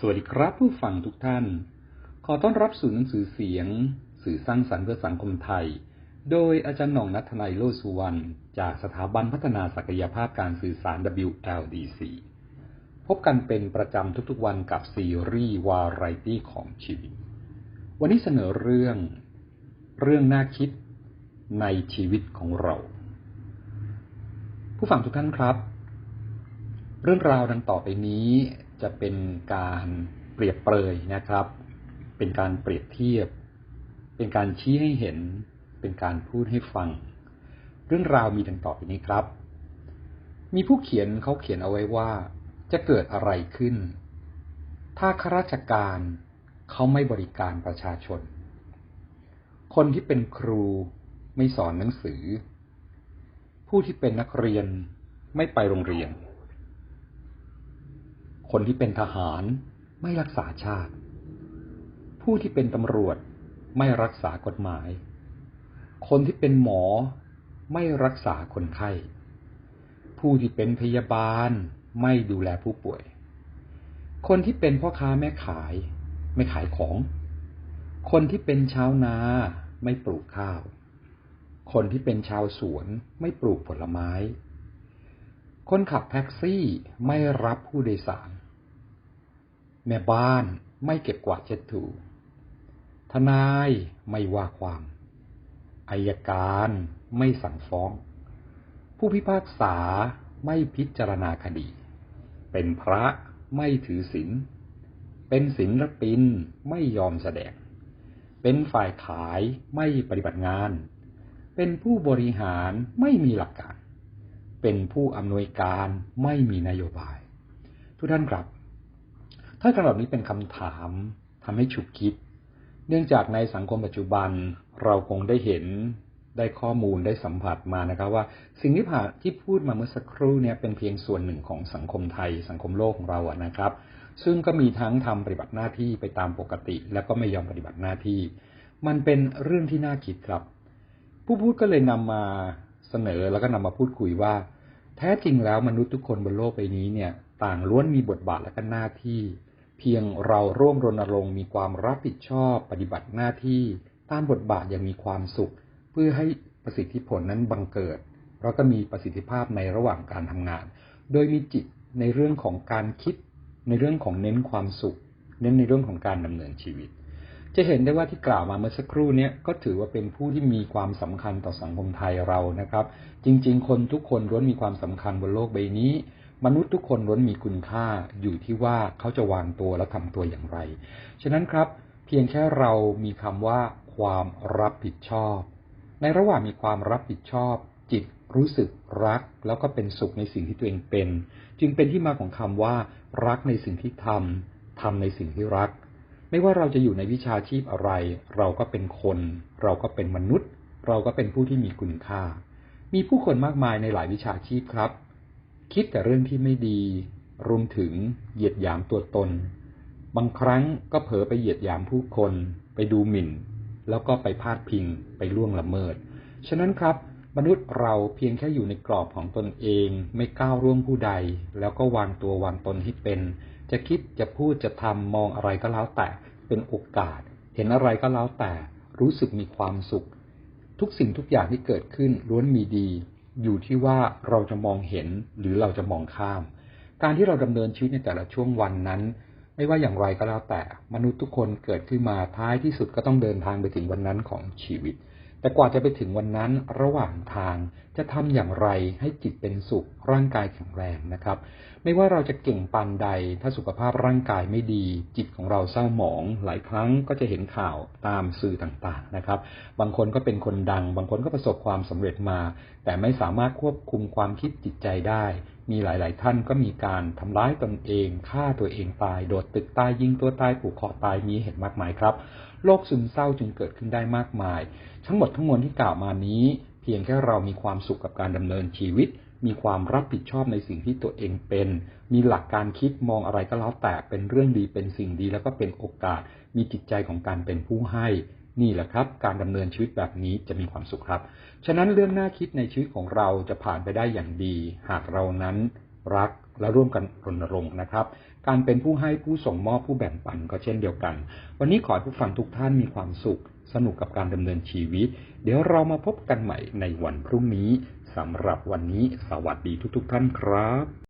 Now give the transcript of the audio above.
สวัสดีครับผู้ฟังทุกท่าน ขอต้อนรับสู่หนังสือเสียง สื่อสร้างสรรค์เพื่อสังคมไทย โดยอาจารย์หน่องนัทนายโลสุวรรณจากสถาบันพัฒนาศักยภาพการสื่อสาร WLDC พบกันเป็นประจำทุกๆวันกับซีรีส์วาไรตี้ของชีวิต วันนี้เสนอเรื่อง เรื่องน่าคิดในชีวิตของเรา ผู้ฟังทุกท่านครับ เรื่องราวดังต่อไปนี้จะเป็นการเปรียบเปรยนะครับ เป็นการเปรียบเทียบ เป็นการชี้ให้เห็น เป็นการพูดให้ฟัง เรื่องราวมีดังต่อไปนี้ครับ มีผู้เขียนเขาเขียนเอาไว้ว่า จะเกิดอะไรขึ้น ถ้าข้าราชการเขาไม่บริการประชาชน คนที่เป็นครูไม่สอนหนังสือ ผู้ที่เป็นนักเรียนไม่ไปโรงเรียน คนที่เป็นทหารไม่รักษาชาติ ผู้ที่เป็นตำรวจไม่รักษากฎหมาย คนที่เป็นหมอไม่รักษาคนไข้ ผู้ที่เป็นพยาบาลไม่ดูแลผู้ป่วย คนที่เป็นพ่อค้าแม่ขาย ไม่ขายของ คนที่เป็นชาวนาไม่ปลูกข้าว คนที่เป็นชาวสวนไม่ปลูกผลไม้ คนขับแท็กซี่ไม่รับผู้โดยสาร แม่บ้านไม่เก็บกวาดเช็ดถู ทนายไม่ว่าความ อายการไม่สั่งฟ้อง ผู้พิพากษาไม่พิจารณาคดี เป็นพระไม่ถือศีล เป็นศิลปินไม่ยอมแสดง เป็นฝ่ายขายไม่ปฏิบัติงาน เป็นผู้บริหารไม่มีหลักการ เป็นผู้อำนวยการไม่มีนโยบาย ทุกท่านครับ ถ้าคำแบบนี้เป็นคำถามทำให้ฉุกคิด เนื่องจากในสังคมปัจจุบันเราคงได้เห็นได้ข้อมูลได้สัมผัสมานะครับ ว่าสิ่งที่ผ่านที่พูดมาเมื่อสักครู่เนี่ยเป็นเพียงส่วนหนึ่งของสังคมไทย สังคมโลกของเราอะนะครับ ซึ่งก็มีทั้งทำปฏิบัติหน้าที่ไปตามปกติ แล้วก็ไม่ยอมปฏิบัติหน้าที่ มันเป็นเรื่องที่น่าคิดครับ ผู้พูดก็เลยนำมาเสนอแล้วก็นำมาพูดคุยว่า แท้จริงแล้วมนุษย์ทุกคนบนโลกใบนี้เนี่ย ต่างล้วนมีบทบาทและก็หน้าที่ เพียงเราร่วมรณรงค์มีความรับผิดชอบ ปฏิบัติหน้าที่ตามบทบาทอย่างมีความสุข เพื่อให้ประสิทธิผลนั้นบังเกิดเราก็มีประสิทธิภาพในระหว่างการทำงาน โดยมีจิตในเรื่องของการคิด ในเรื่องของเน้นความสุข เน้นในเรื่องของการดำเนินชีวิต จะเห็นได้ว่าที่กล่าวมาเมื่อสักครู่นี้ก็ถือว่าเป็นผู้ที่มีความสำคัญต่อสังคมไทยเรานะครับ จริง ๆ คนทุกคนล้วนมีความสำคัญบนโลกใบนี้ มนุษย์ทุกคนล้วนมีคุณค่าอยู่ที่ว่าเขาจะวางตัวและทำตัวอย่างไร ฉะนั้นครับ เพียงแค่เรามีคำว่า ความรับผิดชอบ ในระหว่างมีความรับผิดชอบ จิตรู้สึกรัก แล้วก็เป็นสุขในสิ่งที่ตัวเองเป็น จึงเป็นที่มาของคำว่า รักในสิ่งที่ทำทำในสิ่งที่รัก ไม่ว่าเราจะอยู่ในวิชาชีพอะไร เราก็เป็นคน เราก็เป็นมนุษย์ เราก็เป็นผู้ที่มีคุณค่า มีผู้คนมากมายในหลายวิชาชีพครับ คิดแต่เรื่องที่ไม่ดี รวมถึงเหยียดหยามตัวตน บางครั้งก็เผลอไปเหยียดหยามผู้คน ไปดูหมิ่น แล้วก็ไปพาดพิง ไปล่วงละเมิด ฉะนั้นครับ มนุษย์เราเพียงแค่อยู่ในกรอบของตนเอง ไม่ก้าวร่วงผู้ใด แล้วก็วางตัววางตนให้เป็น จะคิดจะพูดจะทำมองอะไรก็แล้วแต่ เป็นโอกาส เห็นอะไรก็แล้วแต่ รู้สึกมีความสุข ทุกสิ่งทุกอย่างที่เกิดขึ้นล้วนมีดี อยู่ที่ว่าเราจะมองเห็นหรือเราจะมองข้าม การที่เราดำเนินชีวิตในแต่ละช่วงวันนั้น ไม่ว่าอย่างไรก็แล้วแต่มนุษย์ทุกคนเกิดขึ้นมาท้ายที่สุดก็ต้องเดินทางไปถึงวันนั้นของชีวิต แต่กว่าจะไปถึงวันนั้นระหว่างทางจะทำอย่างไรให้จิตเป็นสุขร่างกายแข็งแรงนะครับ ไม่ว่าเราจะเก่งปานใด ถ้าสุขภาพร่างกายไม่ดี จิตของเราเศร้าหมอง หลายครั้งก็จะเห็นข่าวตามสื่อต่างๆนะครับ บางคนก็เป็นคนดัง บางคนก็ประสบความสำเร็จมา แต่ไม่สามารถควบคุมความคิดจิตใจได้ มีหลาย ๆ ท่านก็มีการทำร้ายตนเองฆ่าตัวเองตาย โดดตึกตายยิงตัวตายผูกคอตายมีเห็นมากมายครับโรคซึมเศร้าจึงเกิดขึ้นได้มากมาย ทั้งหมดทั้งมวลที่กล่าวมานี้ เพียงแค่เรามีความสุขกับการดำเนินชีวิต มีความรับผิดชอบในสิ่งที่ตัวเองเป็น มีหลักการคิดมองอะไรก็แล้วแต่เป็นเรื่องดีเป็นสิ่งดีแล้วก็เป็นโอกาส มีจิตใจของการเป็นผู้ให้ นี่แหละครับ การดำเนินชีวิตแบบนี้จะมีความสุขครับ ฉะนั้นเรื่องน่าคิดในชีวิตของเราจะผ่านไปได้อย่างดี หากเรานั้นรักและร่วมกันรณรงค์นะครับ การเป็นผู้ให้ผู้ส่งมอบผู้แบ่งปันก็เช่นเดียวกัน วันนี้ขอให้ผู้ฟังทุกท่านมีความสุข สนุกกับการดำเนินชีวิต เดี๋ยวเรามาพบกันใหม่ในวันพรุ่งนี้สำหรับวันนี้สวัสดีทุก ๆ ท่านครับ